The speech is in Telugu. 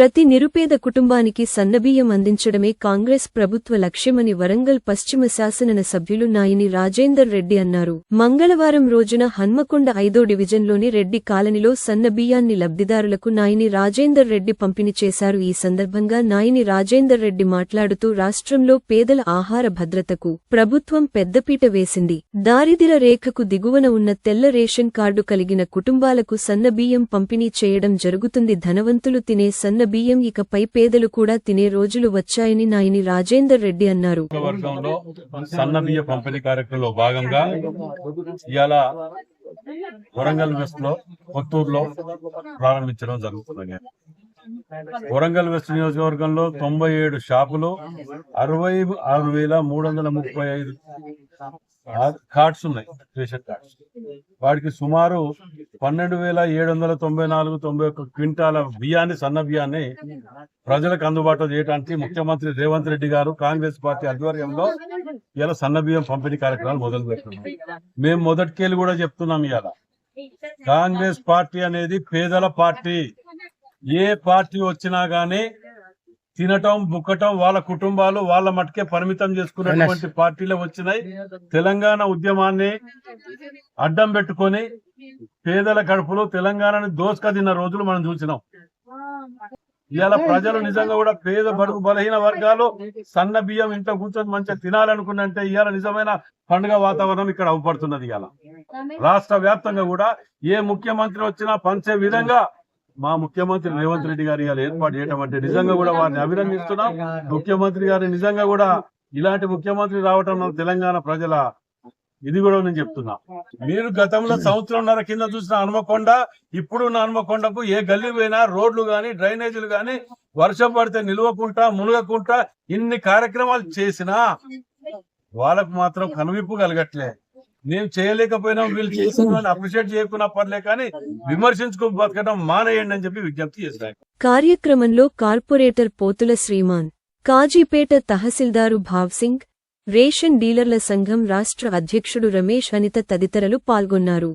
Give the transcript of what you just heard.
ప్రతి నిరుపేద కుటుంబానికి సన్నబియ్యం అందించడమే కాంగ్రెస్ ప్రభుత్వ లక్ష్యమని వరంగల్ పశ్చిమ శాసన సభ్యులు నాయిని రాజేందర్ రెడ్డి అన్నారు. మంగళవారం రోజున హన్మకొండ ఐదో డివిజన్లోని రెడ్డి కాలనీలో సన్నబియ్యాన్ని లబ్ధిదారులకు నాయిని రాజేందర్ రెడ్డి పంపిణీ చేశారు. ఈ సందర్భంగా నాయిని రాజేందర్ రెడ్డి మాట్లాడుతూ రాష్ట్రంలో పేదల ఆహార భద్రతకు ప్రభుత్వం పెద్దపీట వేసింది. దారిద్ర రేఖకు దిగువన ఉన్న తెల్ల రేషన్ కార్డు కలిగిన కుటుంబాలకు సన్నబియ్యం పంపిణీ చేయడం జరుగుతుంది. ధనవంతులు తినే సన్న బియ్యం ఇకపై పేదలు కూడా తినే రోజులు వచ్చాయని నాయని రాజేందర్ రెడ్డి అన్నారు. సన్న బియ్య పంపిణీ కార్యక్రమంలో భాగంగా ఇవాళ వరంగల్ వెస్ట్లో కొత్తూరులో ప్రారంభించడం జరుగుతుంది వరంగల్ వెస్ట్ నియోజకవర్గంలో తొంభై ఏడు షాపులు అరవై ఆరు వేల మూడు వందల ముప్పై ఐదు కార్డ్స్ ఉన్నాయి రేషన్ కార్డ్స్. వాటికి సుమారు పన్నెండు వేల ఏడు వందల తొంభై నాలుగు తొంభై ఒక్క క్వింటాల బియ్యాన్ని సన్న బియ్యాన్ని ప్రజలకు అందుబాటులో చేయడానికి ముఖ్యమంత్రి రేవంత్ రెడ్డి గారు కాంగ్రెస్ పార్టీ ఆధ్వర్యంలో ఇలా సన్న బియ్యం పంపిణీ కార్యక్రమాలు మొదలు పెడుతున్నాం మేము మొదటికేళ్ళు కూడా చెప్తున్నాం ఇవాళ కాంగ్రెస్ పార్టీ అనేది పేదల పార్టీ. ఏ పార్టీ వచ్చినా గానీ తినటం బుక్కటం వాళ్ళ కుటుంబాలు వాళ్ళ మటుకే పరిమితం చేసుకున్నటువంటి పార్టీలు వచ్చినాయి. తెలంగాణ ఉద్యమాన్ని అడ్డం పెట్టుకొని పేదల కడుపులో తెలంగాణని దోసుక తిన్న రోజులు మనం చూసినాం. ఇవాళ ప్రజలు నిజంగా కూడా పేద బడుగు బలహీన వర్గాలు సన్న బియ్యం ఇంట్లో కూర్చొని మంచిగా తినాలనుకున్నంటే ఇవాళ నిజమైన పండుగ వాతావరణం ఇక్కడ అవపడుతున్నది ఇవాళ. రాష్ట్ర వ్యాప్తంగా కూడా ఏ ముఖ్యమంత్రి వచ్చినా పంచే విధంగా మా ముఖ్యమంత్రి రేవంత్ రెడ్డి గారు ఇవాళ ఏర్పాటు చేయటం అంటే నిజంగా కూడా వారిని అభినందిస్తున్నాం. ముఖ్యమంత్రి గారు నిజంగా కూడా ఇలాంటి ముఖ్యమంత్రి రావటం తెలంగాణ ప్రజల ఇది కూడా నేను చెప్తున్నా. మీరు గతంలో సంవత్సరంన్నర కింద చూసిన హనుమకొండ ఇప్పుడు ఉన్న హనుమకొండకు ఏ గల్లీ పోయినా రోడ్లు కానీ డ్రైనేజీలు కానీ వర్షం పడితే నిలవకుంటా మునగకుంటా ఇన్ని కార్యక్రమాలు చేసినా వాళ్ళకు మాత్రం కనువిప్పు కలగట్లే. నేను చేయలేకపోయినా వీళ్ళు చేసిన అప్రిషియేట్ చేయకున్నా పర్లే కానీ విమర్శించుకు బతకడం మానేయండి అని చెప్పి విజ్ఞప్తి చేశాను కార్యక్రమంలో కార్పొరేటర్ పోతుల శ్రీమాన్ కాజీపేట తహసీల్దారు భావ్సింగ్ రేషన్ డీలర్ల సంఘం రాష్ట్ర అధ్యక్షుడు రమేష్ అనిత తదితరులు పాల్గొన్నారు.